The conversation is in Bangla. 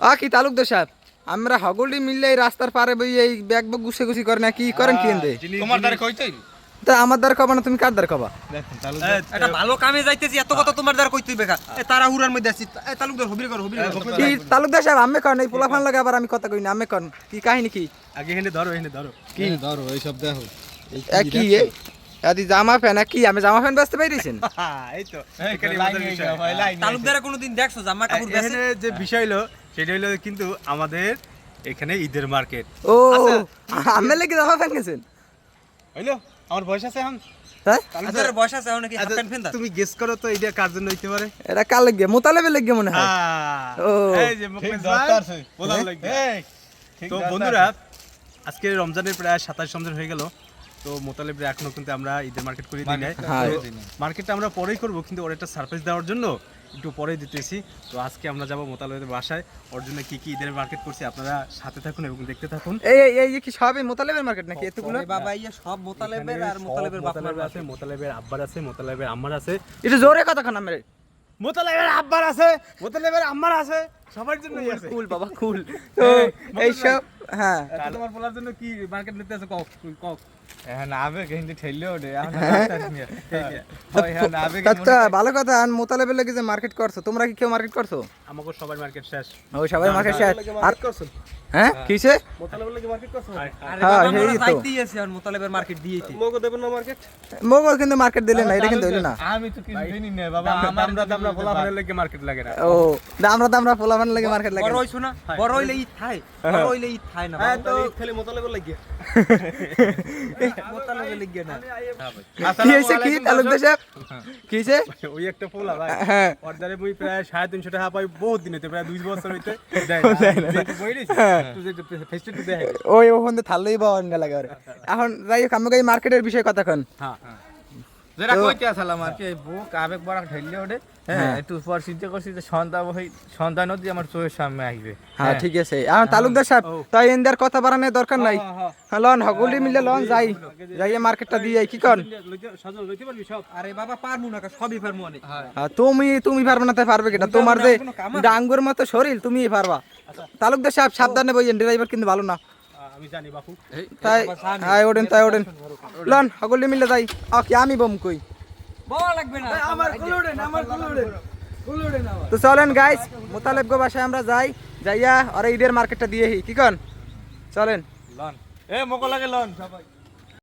আ কি তালুকদার সাহেব আমরা হগলি মিললে এই রাস্তার পারে বই এই ব্যাগ ব্যাগ গুছে গুছি করে না কি করেন কি এনতে? তোমার দ্বারা কইতেই তা আমার দ্বার কবা না তুমি কার দ্বার কবা? এটা ভালো কামে যাইতেছি এত কথা তোমার দ্বারা কইতেই বেকার এ তারা হুরার মধ্যে আছি। এ তালুকদার হবির কর হবির কর কি তালুকদার সাহেব আমি কন এই পোলাফান লাগে আবার আমি কথা কই না আমি কন কি কাহিনী কি? আগে এখানে ধরো এখানে ধরো। কি? ধরো এইসব দেখো। এ কি এ? আদি জামা প্যান্ট এ কি আমি জামা প্যান্ট বেচতে পাইরেছেন এই তো। তালুকদারা কোনোদিন দেখছ জামা কাপড় বেচে যে বিষয় হলো সেটা হলো কিন্তু আমাদের এখানে ঈদের মার্কেট। ও আমি লেগে জামা প্যান্ট গেছেন? হইল? আমার বয়স আছে এখন? হ্যাঁ? তাদের বয়স আছে এখন নাকি? হাফ প্যান্ট ফেন্দা তুমি গেস করো তো এটা কার জন্য হইতে পারে? এটা কার লেগে? মোতালেবে লেগে মনে হয়। ও। এই যে মুকেশ ভাই, বোঝাও লাগবে। তো বন্ধুরা আজকে রমজানের প্রায় সাতাশ রমজান হয়ে গেল। তো মোতালেবের এখনও কিন্তু আমরা ঈদের মার্কেট করে দিই নাই। হ্যাঁ। মার্কেটটা আমরা পরেই করব কিন্তু ওর একটা সারপ্রাইজ দেওয়ার জন্য। একটু পরেই দিতেছি। তো আজকে আমরা যাব মোতালেবের বাসায়। ওর জন্য কি কি ঈদের মার্কেট করছি আপনারা সাথে থাকুন এবং দেখতে থাকুন। এই এই- কি সবই মোতালেবের মার্কেট নাকি এতগুলো? বাবা ইয়া সব মোতালেবের আর মোতালেবের সব বাপ মার মোতালেবের আছে মোতালেবের আব্বার আছে মোতালেবের আম্মার আছে। এটা জোরে কথা খান আমার। মোতালেবের আব্বার আছে মোতালেবের আম্মার আছে। সবার জন্যই আছে। কুল বাবা কুল তো এইসব হ্যাঁ। তোমার বলার জন্য কি মার্কেট নিতে আছে? কক কক। হ্যাঁ। এখন আবেগ আচ্ছা ভালো কথা আর মোতালেবের লেগে যে মার্কেট করছ তোমরা কি কেউ মার্কেট করছ? আমাকে সবাই মার্কেট শেষ। সবাই মার্কেট শেষ। আর হ্যাঁ করছ? আরে হ্যাঁ, কিসে আমরা এই তো। যাইতেই আছি আর মোতালেবের মার্কেট দিয়েছি। মগো দেবেন না মার্কেট মোগল কিন্তু মার্কেট দিলে না এটা কিন্তু হইল না। আমি তো কিছু জানি না বাবা বাবা আমরা দামরা মার্কেট লাগে না। ও দামরা লাগে মার্কেট লাগে বড় হইছো না? বড় হইলে থাই বড় হইলে ঈদ খায় না হ্যাঁ তো খালি মোতালেবের লাগে। কি হয়েছে? কি? তালুকদার সাহেব? কি হয়েছে? ওই একটা পোলা ভাই। হ্যাঁ। অর্ডারে প্রায় সাড়ে তিনশো টাকা পাই বহুত দিন হইতে প্রায় দুই বছর হইতে। টু ওই ওখানে থাললেই বা অন্য লাগে এখন যাই হোক আমাকে এই মার্কেটের বিষয়ে কথা কন। হ্যাঁ। যেটা তো- কইতে আসলাম আর কি বুক আবেগ বড় ঠেললে ওঠে। হ্যাঁ একটু পর চিন্তা করছি যে সন্ধ্যা হই সন্ধ্যা নদী আমার চোখের সামনে আসবে। হ্যাঁ ঠিক আছে। এখন তালুকদার সাহেব তাই এন্দার কথা বাড়ানোর দরকার নাই। হ্যাঁ লন হগুলি মিলে লন যাই। যাই মার্কেটটা দিয়ে কি কন সাজল লইতে পারবি সব। আরে বাবা পারমু না সবই পারমু অনেক হ্যাঁ, তুমি তুমি পারবে না তাই পারবে কিনা তোমার যে? ডাঙ্গুর মতো শরীর তুমি পারবা। তালুকদার সাহেব সাবধানে বইয়েন ড্রাইভার কিন্তু ভালো না। আমি জানি বাপু। তাই ওঠেন তাই ওঠেন। লন সকলে মিলে যাই। আ আমি বম কই? বড় লাগবে না। আমার তো চলেন গাইস মোতালেব গো বাসায় আমরা যাই। যাইয়া আর ঈদের মার্কেটটা দিয়ে কি কন? চলেন। লন। এ মোকো লাগে লন। সবাই।